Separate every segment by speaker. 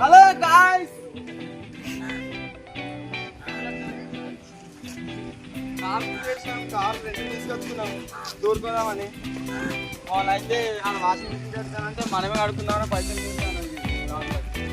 Speaker 1: Hello guys car దూరుకుందామని. వాళ్ళైతే వాళ్ళ washing machine పెడతానంటే మనమే కడుకుందామని పైసలు తీసుకున్నాను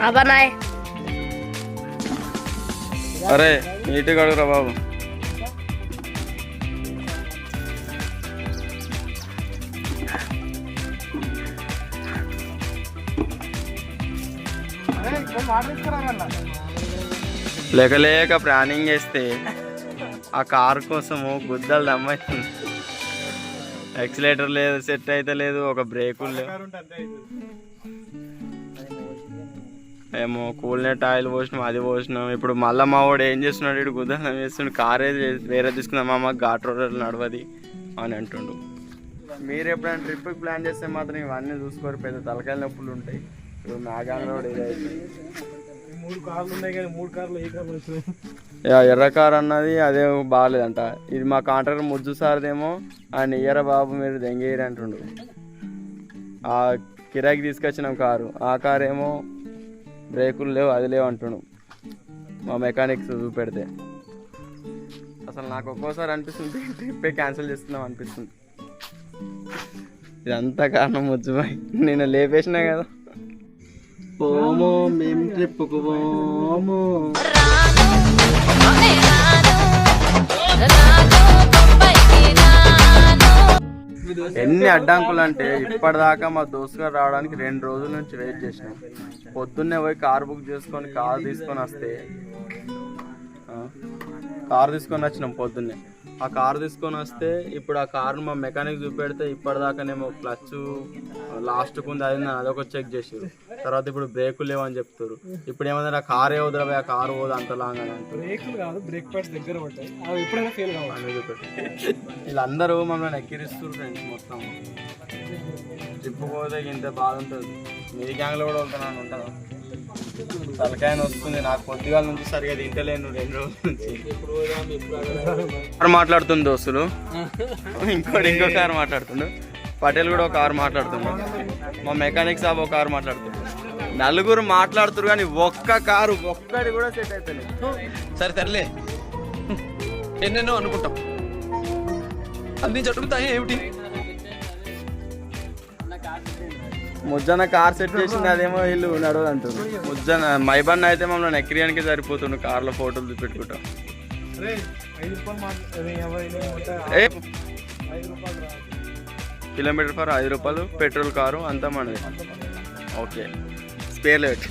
Speaker 1: అబ్బా
Speaker 2: నాయ్.
Speaker 3: అరే నీట్గా అడుగురా బాబు. లేక లేక ప్లానింగ్ చేస్తే ఆ కార్ కోసము గుద్దలు దమ్మవుతుంది ఎక్సిలేటర్ లేదు సెట్ అయితే లేదు ఒక బ్రేకులు లేవు. ఏమో కూల్నెట్ ఆయిల్ పోసినాం అది పోసినాం. ఇప్పుడు మళ్ళీ మా వాడు ఏం చేస్తున్నాడు ఇటు గుద్దలం వేస్తుండు కార్ వేరే తీసుకుందాం అమ్మ ఘాట్ రోడ్ నడవది అని అంటుండు. మీరు ఎప్పుడైనా ట్రిప్ ప్లాన్ చేస్తే మాత్రం ఇవన్నీ చూసుకోరు పెద్ద తలకాయ నొప్పులు ఉంటాయి. ఇప్పుడు మేఘాల రోడ్ ఏదైతే
Speaker 1: మూడు కార్లు ఉన్నాయి కానీ మూడు కార్లు ఏ కార్లు వచ్చినాయి?
Speaker 3: యా, ఎర్ర కార్ అన్నది అదే బాగాలేదంట. ఇది మా కాంట్రాక్టర్ ముద్దు సార్దేమో ఆయన ఇయ్యర బాబు మీరు దెంగేయరు అంటుండు. ఆ కిరాయికి తీసుకొచ్చినాం కారు. ఆ కార్ ఏమో బ్రేకులు లేవు అది లేవు అంటుండు. మా మెకానిక్స్ చూపెడితే. అసలు నాకు ఒక్కోసారి అనిపిస్తుంది ట్రిప్పే క్యాన్సిల్ చేస్తున్నాం అనిపిస్తుంది. ఇదంతా కారణం ముజ్జుబాయ్ నేను లేపేసినా కదా. పోమో మేము ట్రిప్కు పోమో. ఎన్ని అడ్డంకులు అంటే ఇప్పటిదాకా మా దోస్తు గారు రావడానికి రెండు రోజుల నుంచి వెయిట్ చేసినాం. పొద్దున్నే పోయి కార్ బుక్ చేసుకొని కార్ తీసుకొని వస్తే కార్ తీసుకొని వచ్చినాం పొద్దున్నే. ఆ కార్ తీసుకొని వస్తే ఇప్పుడు ఆ కార్ను మా మెకానిక్ చూపెడితే ఇప్పటిదాకానేమో క్లచ్ లాస్ట్కు ఉంది అది అదొక చెక్ చేసారు తర్వాత ఇప్పుడు బ్రేకులు లేవని చెప్తారు ఇప్పుడు ఏమన్నా కార్ ఏ వదిలే ఆ కార్ పోదు అంత లాంగ్ అని అంటారు
Speaker 1: బ్రేకులు కాదు బ్రేక్ ప్యాడ్స్ దగ్గర పడ్డాయి. అవి ఎప్పుడైనా ఫెయిల్ కావాలి
Speaker 3: అని చూపెట్టి. వీళ్ళందరూ మమ్మల్ని ఎక్కిరిస్తారు ఫ్రెండ్స్ మొత్తం. ట్రిప్ పోతే ఇంత బాధ ఉంటుంది. మీ గ్యాంగ్లో కూడా వెళ్తున్నాను ఉంటుందా? తలకాయన వస్తుంది నాకు పొద్దుగాల నుంచి సరిగా తింటలేను రెండు రోజుల నుంచి. మాట్లాడుతుంది దోస్తులు. ఇంకోటి ఇంకో కారు మాట్లాడుతుండు. పటేల్ కూడా ఒక కారు మాట్లాడుతుండు. మా మెకానిక్ సాబ్ ఒక కారు మాట్లాడుతుండు. నలుగురు మాట్లాడుతురు కానీ ఒక్క కారు ఒక్కటి కూడా సెట్ అవుతలేదు
Speaker 4: సరే తరలే ఎన్నెన్నో అనుకుంటాం. అన్ని జరుగుతాయి ఏమిటి?
Speaker 3: ముజ్జన కార్ సెట్ చేసింది అదేమో వీళ్ళు నడవదు అంటుంది ముజ్జన మైబన్ అయితే మమ్మల్ని ఎక్కిరియానికి సరిపోతుండు కార్లో ఫోటోలు పెట్టుకుంటాం కిలోమీటర్ ఫర్ ఐదు రూపాయలు పెట్రోల్ కారు అంతా మనది ఓకే. స్పేర్లో పెట్టి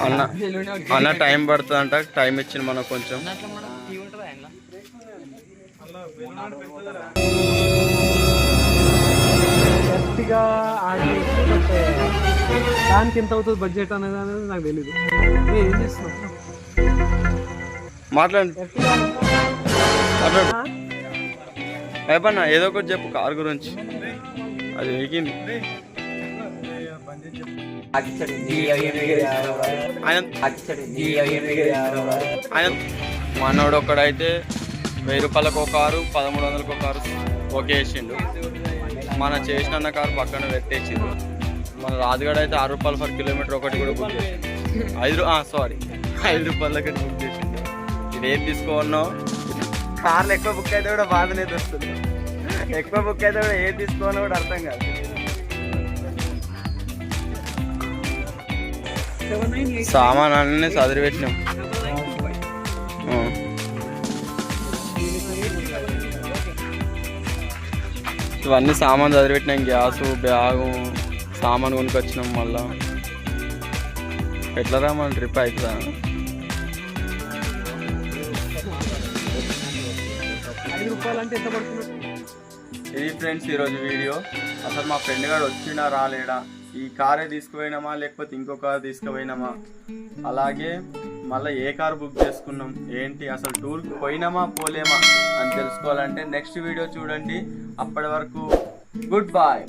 Speaker 3: అన్న అన్న టైం పడుతుంది అంట టైం ఇచ్చింది మనకు కొంచెం.
Speaker 1: ఆడి దానికి ఎంత అవుతుంది బడ్జెట్ అనేది అనేది నాకు తెలీదు. ఏ, ఏం చేస్తున్నావు
Speaker 3: మాట్లాడండి మాట్లాడు. అయిపోయినా ఏదో ఒకటి చెప్పు కార్ గురించి. అది ఎగిగింది ఆయన ఆయన మనోడు ఒక్కడైతే వెయ్యి రూపాయలకు ఒక కారు పదమూడు వందలకు ఒక కారు ఓకే వేసిండు మన చేసిన కారు పక్కన పెట్టేసింది మన రాజుగడ అయితే ఆరు రూపాయలు పర్ కిలోమీటర్ ఒకటి కూడా బుక్ చేసింది ఐదు సారీ ఐదు రూపాయలకి బుక్ చేసింది ఇదేం ఏం కార్లు ఎక్కువ బుక్ అయితే కూడా బాధనే వస్తుంది ఎక్కువ బుక్ అయితే కూడా ఏది తీసుకోవాలో కూడా అర్థం కాదు. సామాన్ అన్నీ చదివి పెట్టినాం. ఇవన్నీ సామాన్ చదివిపెట్టినాం గ్యాస్ గ్యాసు బ్యాగు సామాన్ కొనుక్కొచ్చినాం మళ్ళా. ఎట్లా రా మన ట్రిప్ అవుతుందా ఇది ఫ్రెండ్స్ ఈరోజు వీడియో. అసలు మా ఫ్రెండ్ గారు వచ్చినా రాలేడా? ఈ కారే తీసుకుపోయినామా లేకపోతే ఇంకో కార్ తీసుకుపోయినామా? అలాగే మళ్ళీ ఏ కార్ బుక్ చేసుకున్నాం? ఏంటి? అసలు టూర్కి పోయినామా పోలేమా అని తెలుసుకోవాలంటే నెక్స్ట్ వీడియో చూడండి. అప్పటి వరకు గుడ్ బాయ్